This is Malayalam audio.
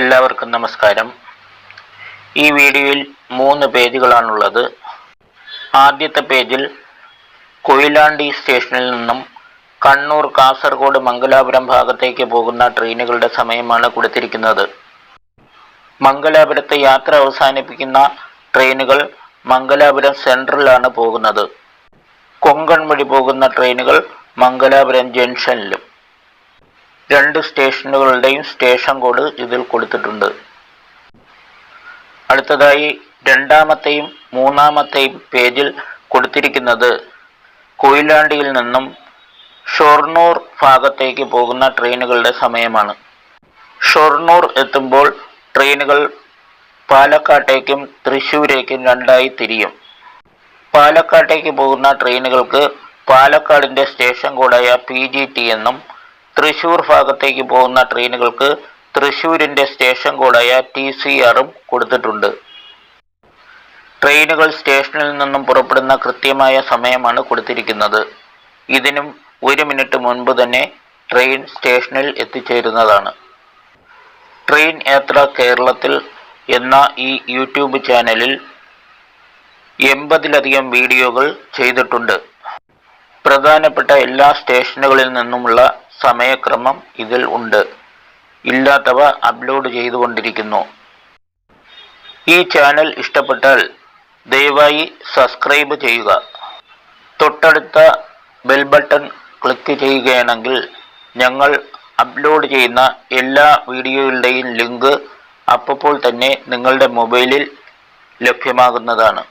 എല്ലാവർക്കും നമസ്കാരം. ഈ വീഡിയോയിൽ മൂന്ന് പേജുകളാണുള്ളത്. ആദ്യത്തെ പേജിൽ കൊയിലാണ്ടി സ്റ്റേഷനിൽ നിന്നും കണ്ണൂർ കാസർഗോഡ് മംഗലാപുരം ഭാഗത്തേക്ക് പോകുന്ന ട്രെയിനുകളുടെ സമയമാണ് കൊടുത്തിരിക്കുന്നത്. മംഗലാപുരത്തെ യാത്ര അവസാനിപ്പിക്കുന്ന ട്രെയിനുകൾ മംഗലാപുരം സെൻട്രലാണ് പോകുന്നത്. കൊങ്കൺ വഴി പോകുന്ന ട്രെയിനുകൾ മംഗലാപുരം ജംഗ്ഷനിലും. രണ്ട് സ്റ്റേഷനുകളുടെയും സ്റ്റേഷൻ കോഡ് ഇതിൽ കൊടുത്തിട്ടുണ്ട്. അടുത്തതായി രണ്ടാമത്തെയും മൂന്നാമത്തെയും പേജിൽ കൊടുത്തിരിക്കുന്നത് കൊയിലാണ്ടിയിൽ നിന്നും ഷൊർണൂർ ഭാഗത്തേക്ക് പോകുന്ന ട്രെയിനുകളുടെ സമയമാണ്. ഷൊർണൂർ എത്തുമ്പോൾ ട്രെയിനുകൾ പാലക്കാട്ടേക്കും തൃശ്ശൂരേക്കും രണ്ടായി തിരിയും. പാലക്കാട്ടേക്ക് പോകുന്ന ട്രെയിനുകൾക്ക് പാലക്കാടിന്റെ സ്റ്റേഷൻ കോഡായ പി ജി ടി എന്നും തൃശ്ശൂർ ഭാഗത്തേക്ക് പോകുന്ന ട്രെയിനുകൾക്ക് തൃശൂരിന്റെ സ്റ്റേഷൻ കോഡായ ടി സി ആറും കൊടുത്തിട്ടുണ്ട്. ട്രെയിനുകൾ സ്റ്റേഷനിൽ നിന്നും പുറപ്പെടുന്ന കൃത്യമായ സമയമാണ് കൊടുത്തിരിക്കുന്നത്. ഇതിനും ഒരു മിനിറ്റ് മുൻപ് തന്നെ ട്രെയിൻ സ്റ്റേഷനിൽ എത്തിച്ചേരുന്നതാണ്. ട്രെയിൻ യാത്ര കേരളത്തിൽ എന്ന ഈ യൂട്യൂബ് ചാനലിൽ എൺപതിലധികം വീഡിയോകൾ ചെയ്തിട്ടുണ്ട്. പ്രധാനപ്പെട്ട എല്ലാ സ്റ്റേഷനുകളിൽ നിന്നുമുള്ള സമയക്രമം ഇതിൽ ഉണ്ട്. ഇല്ലാത്തവ അപ്ലോഡ് ചെയ്തുകൊണ്ടിരിക്കുന്നു. ഈ ചാനൽ ഇഷ്ടപ്പെട്ടാൽ ദയവായി സബ്സ്ക്രൈബ് ചെയ്യുക. തൊട്ടടുത്ത ബെൽ ബട്ടൺ ക്ലിക്ക് ചെയ്യുകയാണെങ്കിൽ ഞങ്ങൾ അപ്ലോഡ് ചെയ്യുന്ന എല്ലാ വീഡിയോകളുടെയും ലിങ്ക് അപ്പോൾ തന്നെ നിങ്ങളുടെ മൊബൈലിൽ ലഭ്യമാകുന്നതാണ്.